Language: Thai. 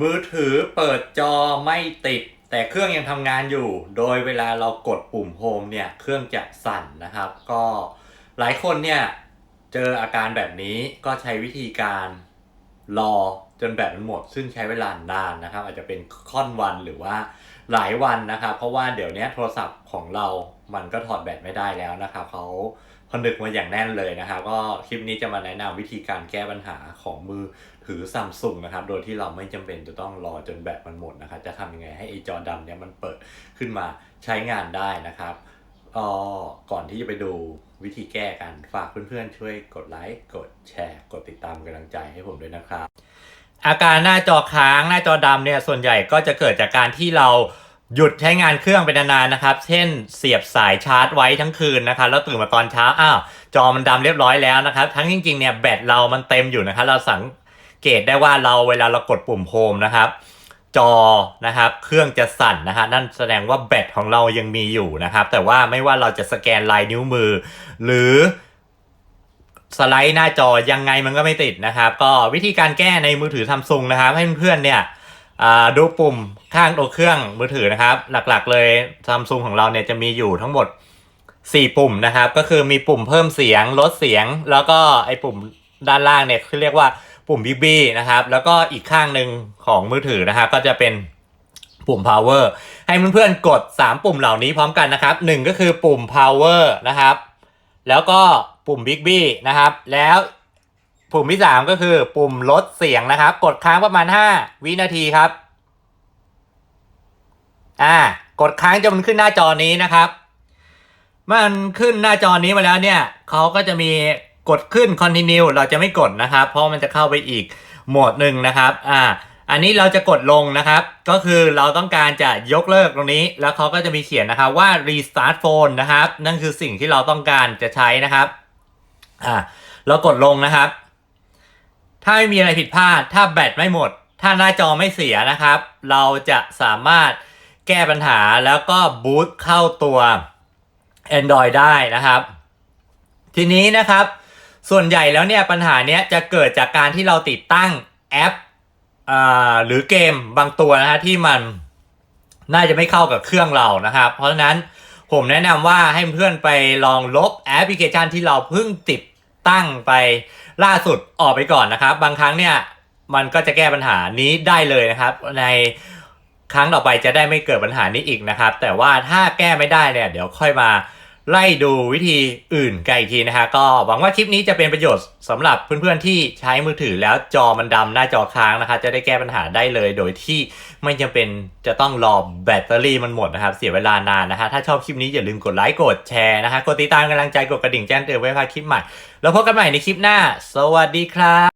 มือถือเปิดจอไม่ติด แต่เครื่องยังทำงานอยู่ โดยเวลาเรากดปุ่มโฮมเนี่ยเครื่องจะสั่นนะครับ ก็หลายคนเนี่ยเจออาการแบบนี้ก็ใช้วิธีการรอจนแบตมันหมด ซึ่งใช้เวลานานนะครับ อาจจะเป็นค่อนวันหรือว่าหลายวันนะครับ เพราะว่าเดี๋ยวนี้โทรศัพท์ของเรามันก็ถอดแบตไม่ได้แล้วนะครับเขา นึกมาอย่างแน่นเลยนะครับก็คลิปนี้จะมาแนะนำวิธีการแก้ปัญหาของมือถือซัมซุงนะครับ โดยที่เราไม่จำเป็นจะต้องรอจนแบตมันหมดนะครับ จะทำยังไงให้ไอจอดำเนี่ยมันเปิดขึ้นมาใช้งานได้นะครับก็ก่อนที่จะไปดูวิธีแก้กันฝากเพื่อนๆช่วยกดไลค์กดแชร์ กดติดตามกำลังใจให้ผมด้วยนะครับ อาการหน้าจอค้างหน้าจอดำเนี่ยส่วนใหญ่ก็จะเกิดจากการที่เรา หยุดใช้งานเครื่องไปนานๆนะครับ เช่นเสียบสายชาร์จไว้ทั้งคืนนะครับแล้วตื่นมาตอนเช้า อ้าว จอมันดำเรียบร้อยแล้วนะครับ ทั้งจริงๆเนี่ยแบตเรามันเต็มอยู่นะครับ เราสังเกตได้ว่าเราเวลาเรากดปุ่มโฮมนะครับ จอนะครับ เครื่องจะสั่นนะฮะ นั่นแสดงว่าแบตของเรายังมีอยู่นะครับ แต่ว่าไม่ว่าเราจะสแกนลายนิ้วมือ หรือสไลด์หน้าจอยังไงมันก็ไม่ติดนะครับ ก็วิธีการแก้ในมือถือซัมซุงนะครับ ให้เพื่อนๆเนี่ย ดูปุ่มข้างตัวเครื่องมือถือนะครับ หลักๆเลยซัมซุงของเราเนี่ยจะมีอยู่ทั้งหมด 4 ปุ่มนะครับ ก็คือมีปุ่มเพิ่มเสียงลดเสียง แล้วก็ไอ้ปุ่มด้านล่างเนี่ยคือเรียกว่าปุ่มบิ๊บี้นะครับ แล้วก็อีกข้างหนึ่งของมือถือนะครับก็จะเป็นปุ่ม power ให้เพื่อนๆกด 3 ปุ่มเหล่านี้พร้อมกันนะครับ 1 ก็คือปุ่ม power นะครับ แล้วก็ปุ่ม Big B นะครับ แล้ว ปุ่มที่3ก็คือปุ่มลดเสียงนะครับ กดค้างประมาณ5วินาทีครับ อ่า กดค้างจนมันขึ้นหน้าจอนี้นะครับมันขึ้นหน้าจอนี้มาแล้วเนี่ยเขาก็จะมีกดขึ้น continue เราจะไม่กดนะครับ เพราะมันจะเข้าไปอีกโหมดหนึ่งนะครับ อ่า อันนี้เราจะกดลงนะครับ ก็คือเราต้องการจะยกเลิกตรงนี้ แล้วเขาก็จะมีเขียนนะครับว่า restart phone นะครับ นั่นคือสิ่งที่เราต้องการจะใช้นะครับ อ่า เรากดลงนะครับ ถ้าไม่มีอะไรผิดพลาด ถ้าแบตไม่หมด ถ้าหน้าจอไม่เสียนะครับ เราจะสามารถแก้ปัญหาแล้วก็บูตเข้าตัว Android ได้นะครับ ทีนี้นะครับ ส่วนใหญ่แล้วเนี่ยปัญหาเนี้ยจะเกิดจากการที่เราติดตั้งแอปอหรือเกมบางตัวนะฮะที่มันน่าจะไม่เข้ากับเครื่องเรานะครับ เพราะฉะนั้นผมแนะนำว่าให้เพื่อนไปลองลบแอปพลิเคชันที่เราเพิ่งติด ตั้งไปล่าสุดออกไปก่อนนะครับ บางครั้งเนี่ยมันก็จะแก้ปัญหานี้ได้เลยนะครับ ในครั้งต่อไปจะได้ไม่เกิดปัญหานี้อีกนะครับ แต่ว่าถ้าแก้ไม่ได้เนี่ยเดี๋ยวค่อยมา ไล่ดูวิธีอื่นกันอีกทีนะฮะก็หวังว่าคลิปนี้จะเป็นประโยชน์สำหรับเพื่อนๆที่ใช้มือถือแล้วจอมันดำหน้าจอค้างนะคะ จะได้แก้ปัญหาได้เลยโดยที่ไม่จำเป็นจะต้องรอแบตเตอรี่มันหมดนะครับ เสียเวลานานนะฮะถ้าชอบคลิปนี้อย่าลืมกดไลค์กดแชร์นะฮะกดติดตามกำลังใจกดกระดิ่งแจ้งเตือนไว้พาคลิปใหม่ แล้วพบกันใหม่ในคลิปหน้า สวัสดีครับ